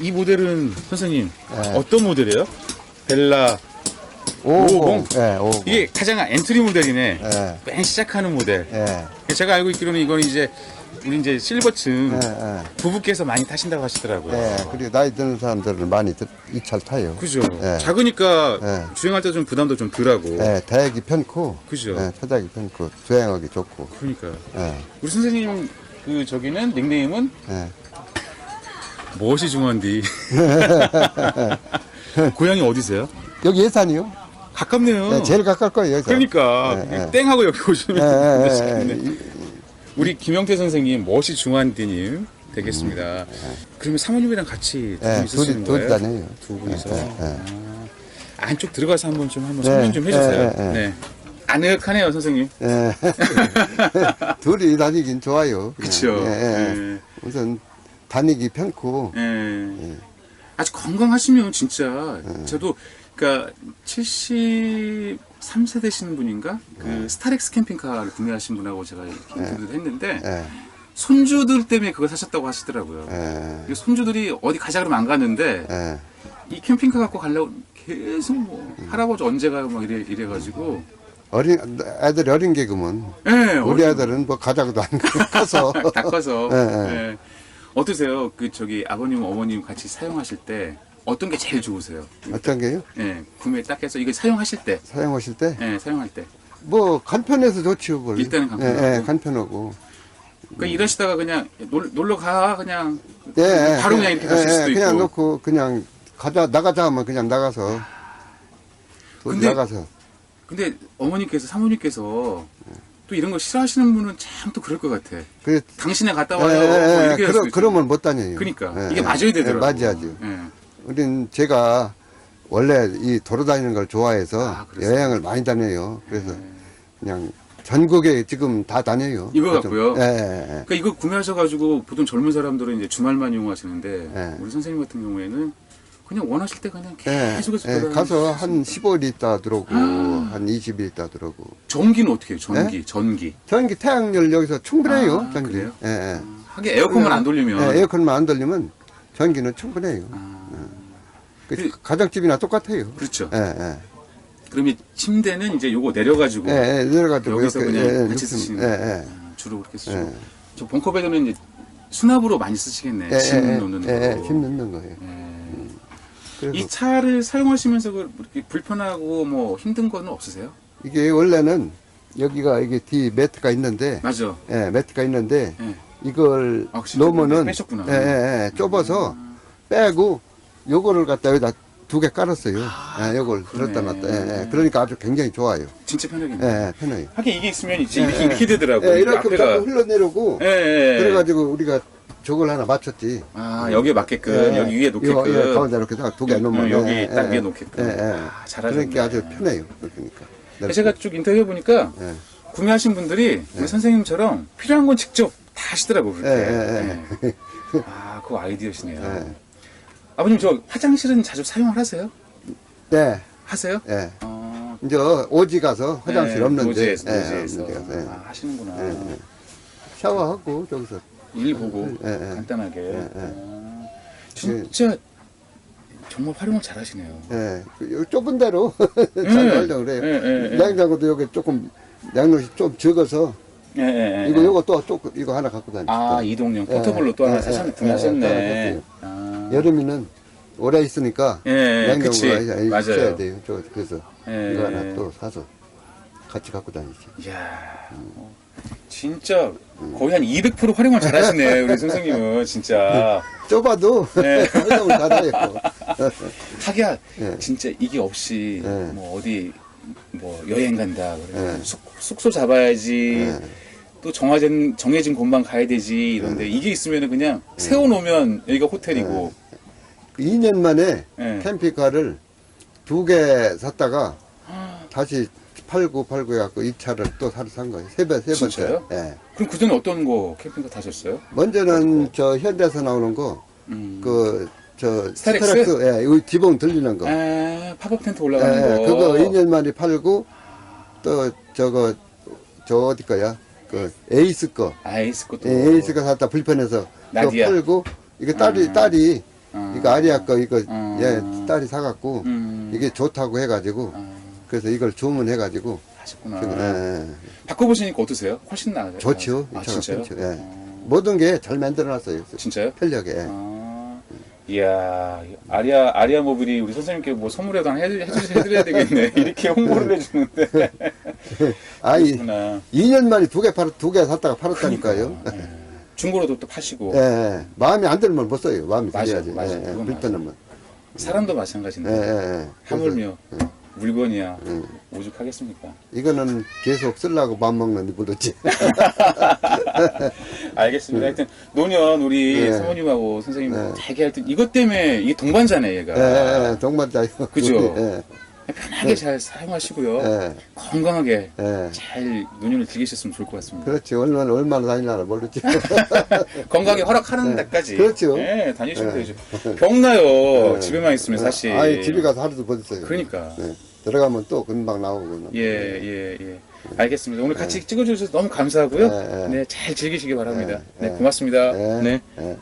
이 모델은 선생님 네. 어떤 모델이에요? 벨라 550? 예, 550. 이게 가장 엔트리 모델이네. 예, 맨 시작하는 모델. 예, 제가 알고 있기로는 이거는 이제 우리 이제 실버층 예, 예. 부부께서 많이 타신다고 하시더라고요. 예, 그리고 나이 드는 사람들은 많이 이 차를 타요. 그죠. 예. 작으니까 예. 주행할 때 좀 부담도 좀 덜하고. 예, 대역이 편고, 그죠. 예, 토닥이 편고, 주행하기 좋고, 그러니까 예, 우리 선생님 그 저기는 닉네임은 예. 무엇이 중요한디? 고향이 어디세요? 여기 예산이요? 가깝네요. 예, 제일 가까울 거예요, 여기서. 그러니까 예, 예. 땡하고 여기 오시면 되시겠네. 예, 예. 우리 김영태 선생님 멋이 중한디님 되겠습니다. 그러면 사모님이랑 같이 두 예, 분 있으시는 둘이- 둘이 거예요? 다녀요. 두 분이서. 예, 예, 예. 아, 안쪽 들어가서 한번 좀 한번 네, 설명 좀 해주세요. 예, 예, 예. 네. 아늑하네요, 선생님. 예. 둘이 다니긴 좋아요. 그렇죠. 예, 예. 우선 다니기 편고, 예. 아주 건강하시면 진짜 예. 저도 그러니까 73세 되시는 분인가 그 예. 스타렉스 캠핑카를 구매하신 분하고 제가 인터뷰를 했는데 예, 손주들 때문에 그걸 사셨다고 하시더라고요. 예, 이 손주들이 어디 가자 그러면 안 가는데 예. 이 캠핑카 갖고 가려고 계속 뭐 할아버지 언제 가요 막 이래 이래가지고 어린, 애들이 어린 개그면, 예 우리 어디- 애들은 뭐 가자고도 안 가서. 딱 가서 예, 예. 예. 어떠세요? 그 저기 아버님 어머님 같이 사용하실 때 어떤 게 제일 좋으세요? 어떤 게요? 예 구매 딱 해서 이거 사용하실 때 사용하실 때? 예, 사용할 때. 뭐, 간편해서 좋지요, 뭘. 일단은 간편하고. 예, 예, 간편하고. 그러니까 이러시다가 그냥 놀, 놀러 가 그냥 예, 예, 바로 그냥 이렇게 가실 예, 수도 예, 그냥 있고. 놓고, 그냥 가자, 나가자 하면 그냥 나가서. 또 근데- 나가서. 근데 어머니께서 사모님께서 또 이런 거 싫어하시는 분은 참 또 그럴 것 같아. 그래, 당신네 갔다 예, 와요. 예, 뭐 예, 이렇게 할 그러. 그러면 못 다녀요. 그러니까 예, 이게 예. 맞아야 되더라고. 예, 맞아야죠. 예. 우린 제가 원래 이 돌아다니는 걸 좋아해서 아? 여행을 많이 다녀요. 그래서 그냥 전국에 지금 다 다녀요. 이거 좀. 갖고요? 예, 예, 예. 그러니까 이거 구매하셔가지고 보통 젊은 사람들은 이제 주말만 이용하시는데 예. 우리 선생님 같은 경우에는 그냥 원하실 때 그냥 예, 계속해서 예, 돌아다니시고. 가서 한 15일 있다 들어오고 아. 한 20일 있다 들어오고 전기는 어떻게 해요? 전기, 전기. 전기 태양열 여기서 충분해요. 아, 전기. 그래요? 예, 예. 하긴 에어컨만 안 돌리면 예, 에어컨만 안 돌리면 전기는 충분해요. 아, 그 그- 가정집이나 똑같아요. 그렇죠. 예, 예. 그러면 침대는 이제 요거 내려가지고 예, 예, 내려가지고 여기서 이렇게, 그냥 예, 같이 육수- 쓰시는 예? 예. 아, 주로 그렇게 쓰시고 예. 저 벙커베드는 이제 수납으로 많이 쓰시겠네 예, 짐 예, 놓는 예, 예, 거짐 넣는 거예요. 예. 이 차를 사용하시면서 그 이렇게 불편하고 뭐 힘든 거는 없으세요? 이게 원래는 여기가 이게 뒤 매트가 있는데, 맞아 예, 매트가 있는데 예. 이걸 아, 진짜 놓으면은 빼셨구나. 예, 예, 예, 좁아서 빼고 요거를 갖다 여기다 두 개 깔았어요. 예, 요걸 아, 그러네. 들었다 놨다. 예, 예. 그러니까 아주 굉장히 좋아요. 진짜 편하겠네 예, 예, 편해요. 하긴 이게 있으면 이제 예, 이렇게, 예. 이렇게 되더라고요 예, 이렇게 앞에가 자꾸 흘러내려고 예, 예. 그래가지고 우리가 저걸 하나 맞췄지. 아 여기에 맞게끔 예, 여기 위에 놓게끔 이거, 예, 가운데 이렇게 두개 놓으면 어, 여기 예, 딱 예, 위에 예. 놓게끔. 예, 예. 아, 잘하셨네. 그러니까 아주 편해요. 그러니까. 제가 쭉 인터뷰해 보니까 예. 구매하신 분들이 우리 선생님처럼 필요한 건 직접 다 하시더라고 그렇게. 예, 예, 예. 아, 그거 아이디어시네요. 예. 아버님 저 화장실은 자주 사용을 하세요? 네, 하세요? 예. 어, 이제 오지 가서 화장실 네, 없는데 예, 데가서, 예. 아, 하시는구나. 예, 예. 샤워하고 저기서 일 보고 예, 예. 간단하게. 예, 예. 아, 진짜 정말 활용을 잘하시네요. 예, 그요 좁은 데로 잘 예. 예, 예, 예. 냉장고도 여기 조금 양념이 좀 적어서 예, 예, 예. 이거 요거 또 조금 이거 하나 갖고 다니죠. 아 이동용 예, 포터블로 또 하나 예, 사셨, 예, 구매하셨네. 예, 아, 여름에는 오래 있으니까 예, 예, 냉장고가 그치. 있- 맞아요. 있어야 돼요. 저 그래서 예. 이거 하나 또 사서 같이 갖고 다니죠. 이야, 어, 진짜 거의 한 200% 활용을 잘하시네 우리 선생님은 진짜. 좁아도 네. 활용을 잘해요. 하기야 예. 진짜 이게 없이 예. 뭐 어디 뭐 여행 간다 그러면 예. 숙, 숙소 잡아야지 예. 또 정해진 정해진 곳만 가야 되지 이런데 이게 있으면 은 그냥 세워놓으면 여기가 호텔이고 그 2년 만에 예. 캠핑카를 두 개 샀다가 다시 팔고 팔고 해갖고 이 차를 또 사러 산 거예요. 세 번, 세 번째. 진짜요? 예. 그럼 그전에 어떤 거 캠핑카 타셨어요? 먼저는 저 현대에서 나오는 거, 음. 그, 저, 스타렉스? 스타렉스, 예, 이 지붕 들리는 거. 아 팝업 텐트 예, 올라가는 거 그거 2년 만에 팔고, 또 저거, 저 어디 거야? 그, 에이스 거. 아이스 것도 예, 에이스 거 샀다 불편해서 또 나디아. 팔고, 이거 딸이, 아. 딸이 아. 이거 아리아 거 이거 아. 예 딸이 사갖고 음. 이게 좋다고 해가지고 아, 그래서 이걸 주문해가지고 하셨구나. 예, 예. 바꿔보시니까 어떠세요? 훨씬 나아요? 좋죠. 아, 차가 진짜요? 좋죠. 예. 어, 모든 게 잘 만들어놨어요. 진짜요? 편력에. 예. 아, 이야, 아리아, 아리아 모빌이 우리 선생님께 뭐 선물에도 하나 해드, 해주, 해드려야 되겠네. 이렇게 홍보를 해주는데. 아이 그렇구나. 2년 만에 두 개 팔, 두개 샀다가 팔았다니까요. 예. 중고로도 또 파시고. 예, 예. 마음에 안 들면 못 써요. 마음에 맞아요, 들어야지. 맞아요. 예, 예. 그건 불편하면. 사람도 예, 마찬가지인데. 예, 예. 하물며 물건이야 음. 오죽하겠습니까? 이거는 계속 쓰려고 마음 먹는 버릇지. 알겠습니다. 하여튼 노년 우리 네. 사모님하고 선생님 네. 되게 하여튼 이것 때문에 이게 동반자네 얘가. 예, 예, 동반자 이거. 그죠? 예, 편하게 잘 사용하시고요. 예, 건강하게 예. 잘 노년을 즐기셨으면 좋을 것 같습니다. 그렇지. 얼마나, 얼마나 다니나 모르지. 건강에 허락하는 데까지. 그렇죠. 예, 다니시면 네. 되죠. 병나요. 네. 집에만 있으면 사실. 아니, 집에 가서 하루도 못 있어요. 그러니까. 예. 들어가면 또 금방 나오고. 예, 예, 예. 알겠습니다. 오늘 같이 찍어주셔서 너무 감사하고요. 네, 네. 네, 잘 즐기시기 바랍니다. 네, 네, 네. 고맙습니다. 예, 네. 예.